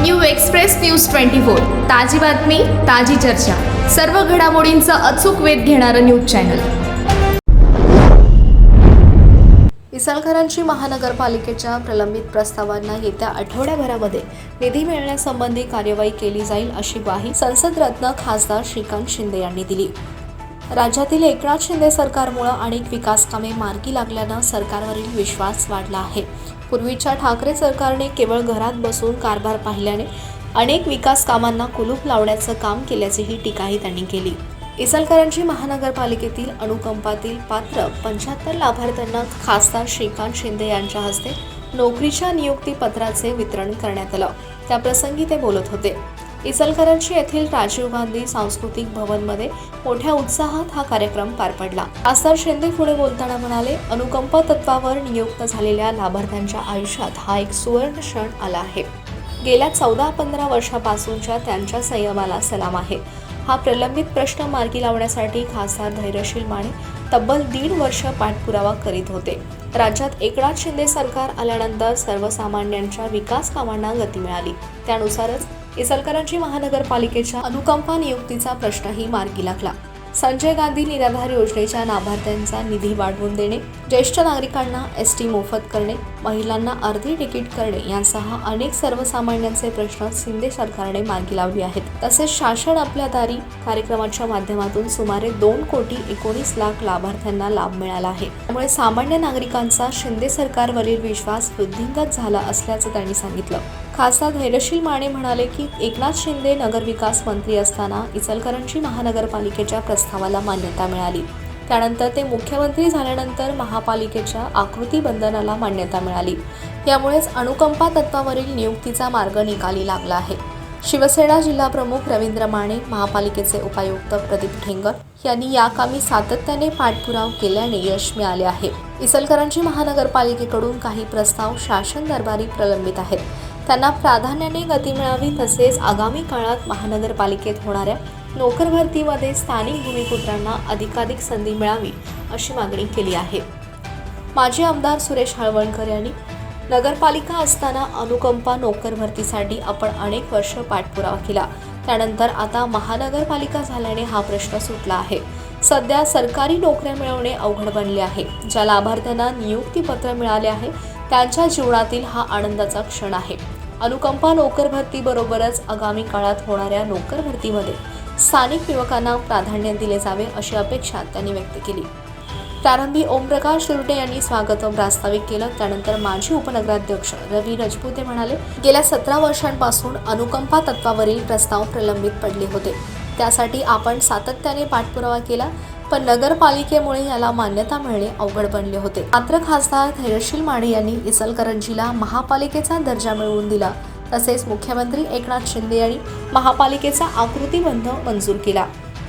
New express news twenty four. ताजी बातमी ताजी चर्चा. सर्व घडामोडींचा अचूक वेध घेणारं न्यूज चॅनल. इसालकरांची महानगरपालिकेच्या प्रलंबित प्रस्तावांना येत्या आठवड्याभरामध्ये निधी मिळण्यासंबंधी कार्यवाही केली जाईल अशी ग्वाही संसद रत्न खासदार श्रीकांत शिंदे यांनी दिली. राज्यातील एकनाथ शिंदे सरकारमुळं अनेक विकास कामे मार्गी लागल्यानं सरकारवरील विश्वास वाढला आहे. पूर्वीच्या ठाकरे सरकारने केवळ घरात बसून कारभार पाहिल्याने अनेक विकास कामांना कुलूप लावण्याचं काम केल्याचीही टीकाही त्यांनी केली. इचलकरंजी महानगरपालिकेतील अनुकंपातील पात्र पंच्याहत्तर लाभार्थ्यांना खासदार श्रीकांत शिंदे यांच्या हस्ते नोकरीच्या नियुक्ती पत्राचे वितरण करण्यात आलं. त्याप्रसंगी ते बोलत होते. इचलकरंजी येथील राजीव गांधी सांस्कृतिक भवनमध्ये मोठ्या उत्साहात हा कार्यक्रम पार पडला. खासदार शिंदे पुढे बोलताना म्हणाले अनुकंप तत्वावर नियुक्त झालेल्या लाभार्थ्यांच्या आयुष्यात हा एक सुवर्ण क्षण आला आहे. गेल्या चौदा पंधरा वर्षापासूनच्या त्यांच्या संयमाला सलाम आहे. हा प्रलंबित प्रश्न मार्गी लावण्यासाठी खासदार धैर्यशील माने तब्बल दीड वर्ष पाठपुरावा करीत होते. राज्यात एकनाथ शिंदे सरकार आल्यानंतर सर्वसामान्यांच्या विकास कामांना गती मिळाली. त्यानुसारच इचलकरंजी महानगरपालिकेच्या अनुकंपा नियुक्तीचा प्रश्नही मार्गी लागला. संजय गांधी निराधार योजनेच्या लाभार्थ्यांचा निधी वाढवून देणे ज्येष्ठ नागरिकांना एस टी मोफत करणे महिलांना अर्धी तिकीट करणे यांसह अनेक सर्वसामान्यांचे प्रश्न शिंदे सरकारने मार्गी लावले आहेत. तसेच शासन आपल्या दारी कार्यक्रमाच्या माध्यमातून सुमारे दोन कोटी एकोणीस लाख लाभार्थ्यांना लाभ मिळाला आहे. त्यामुळे सामान्य नागरिकांचा शिंदे सरकारवरील विश्वास वृद्धिंगत झाला असल्याचं त्यांनी सांगितलं. खासदार धैर्यशील माने म्हणाले की एकनाथ शिंदे नगरविकास मंत्री असताना इचलकरंजी महानगरपालिकेच्या प्रस्तावाला मान्यता मिळाली. त्यानंतर ते मुख्यमंत्री झाल्यानंतर महापालिकेच्या आकृती बंधनाला मान्यता मिळाली. यामुळेच अनुकंपा तत्वावरील नियुक्तीचा मार्ग निकाली लागला आहे. शिवसेना जिल्हाप्रमुख रवींद्र माने महापालिकेचे उपायुक्त प्रदीप ठेंगर यांनी या कामी सातत्याने पाठपुराव केल्याने यश मिळाले आहे. इचलकरंजी महानगरपालिकेकडून काही प्रस्ताव शासन दरबारी प्रलंबित आहेत. त्यांना प्राधान्याने गती मिळावी तसेच आगामी काळात महानगरपालिकेत होणाऱ्या नोकर भरतीमध्ये स्थानिक भूमिपुत्रांना अधिकाधिक संधी मिळावी अशी मागणी केली आहे. माजी आमदार सुरेश हळवणकर यांनी नगरपालिका असताना अनुकंपा नोकर भरतीसाठी आपण अनेक वर्ष पाठपुरावा केला. त्यानंतर आता महानगरपालिका झाल्याने हा प्रश्न सुटला आहे. सध्या सरकारी नोकऱ्या मिळवणे अवघड बनले आहे. ज्या लाभार्थ्यांना नियुक्तीपत्र मिळाले आहे त्यांच्या जीवनातील हा आनंदाचा क्षण आहे. अनुकंपा नोकर भरतीबरोबरच आगामी काळात होणाऱ्या नोकर भरतीमध्ये स्थानिक युवकांना प्राधान्य दिले जावे अशी अपेक्षा त्यांनी व्यक्त केली. प्रारंभी ओमप्रकाश दुर्डे यांनी स्वागत प्रास्ताविक केलं. त्यानंतर माजी उपनगराध्यक्ष रवी रजपुते म्हणाले गेल्या सतरा वर्षांपासून अनुकंपा तत्वावरील प्रस्ताव प्रलंबित पडले होते. त्यासाठी आपण सातत्याने पाठपुरावा केला पण नगरपालिकेमुळे याला मान्यता मिळणे अवघड बनले होते. मात्र खासदार धैर्यशील माने यांनी इचलकरंजीला महापालिकेचा दर्जा मिळवून दिला. तसेच मुख्यमंत्री एकनाथ शिंदे यांनी महापालिकेचा आकृतीबंध मंजूर केला.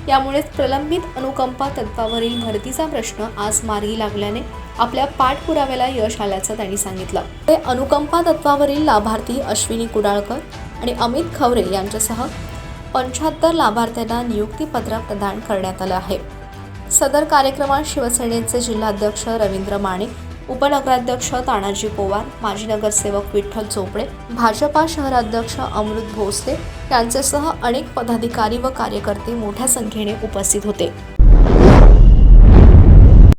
यामुळेच प्रलंबित अनुकंपा तत्वावरील भरतीचा प्रश्न आज मार्गी लागल्याने आपल्या पाठपुराव्याला यश आल्याचं त्यांनी सांगितलं. ते अनुकंपा तत्वावरील लाभार्थी अश्विनी कुडाळकर आणि अमित खवरे यांच्यासह पंच्याहत्तर लाभार्थ्यांना नियुक्तीपत्र प्रदान करण्यात आलं आहे. सदर कार्यक्रमात शिवसेनेचे जिल्हाध्यक्ष रवींद्र माने उपनगराध्यक्ष तानाजी पोवार माजी नगरसेवक विठ्ठल चोपडे भाजपा शहराध्यक्ष अमृत भोसले यांच्यासह अनेक पदाधिकारी व कार्यकर्ते मोठ्या संख्येने उपस्थित होते.